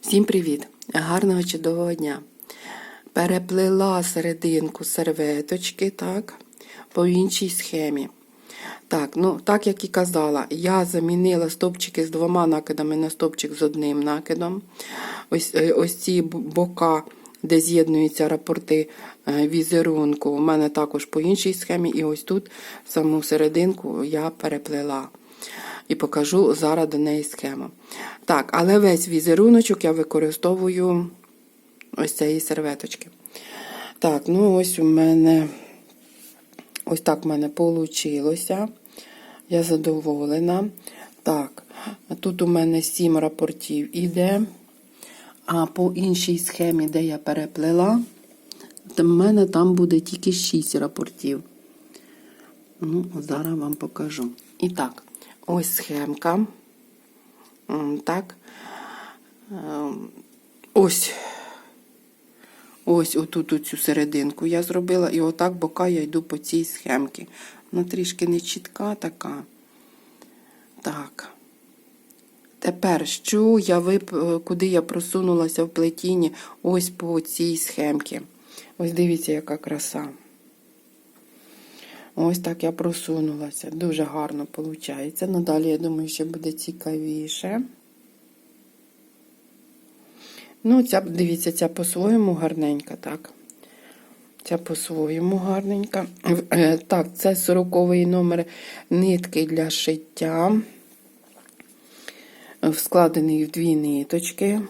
Всім привіт! Гарного чудового дня! Переплила серединку серветочки, так, по іншій схемі. Так, ну, так як і казала, я замінила стовпчики з двома накидами на стовпчик з одним накидом. Ось, е, ось ці бока, де з'єднуються рапорти е, візерунку, у мене також по іншій схемі. І ось тут саму серединку я переплела. І покажу зараз до неї схему. Так, але весь візеруночок я використовую ось цієї серветочки. Так, ну ось у мене ось так в мене вийшло. Я задоволена. Так, тут у мене 7 рапортів іде. А по іншій схемі, де я переплела, в мене там буде тільки 6 рапортів. Ну, зараз вам покажу. І так, ось схемка. Так. Ем, Ось. Ось отут оцю серединку я зробила, і отак бока я йду по цій схемці. Вона трішки не чітка така. Так. Тепер, що я вип... е, куди я просунулася в плетінні ось по цій схемці. Ось дивіться, яка краса. Ось так я просунулася. Дуже гарно виходить. Надалі, я думаю, ще буде цікавіше. Ну, ця, дивіться, ця по-своєму гарненька, так. Ця по-своєму гарненька. Е, Так, це 40-й номер нитки для шиття. Складений в дві ниточки,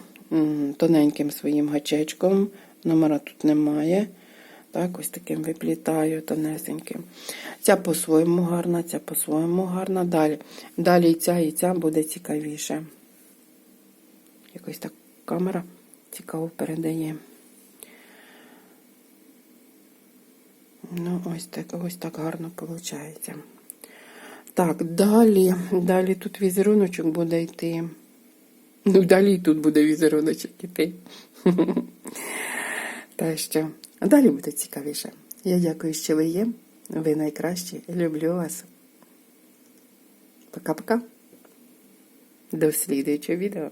тоненьким своїм гачечком. Номера тут немає. Так, ось таким виплітаю тонесеньким. Ця по-своєму гарна, ця по-своєму гарна. Далі. Далі і ця, і ця буде цікавіше. Якось так камера цікаво передає. Ну, ось так, ось так гарно виходить. Так, далі, далі тут візеруночок буде йти. Ну, далі тут буде візеруночок йти. Так що, а далі буде цікавіше. Я дякую, що ви є. Ви найкращі. Люблю вас. Пока-пока. До слідуючого відео.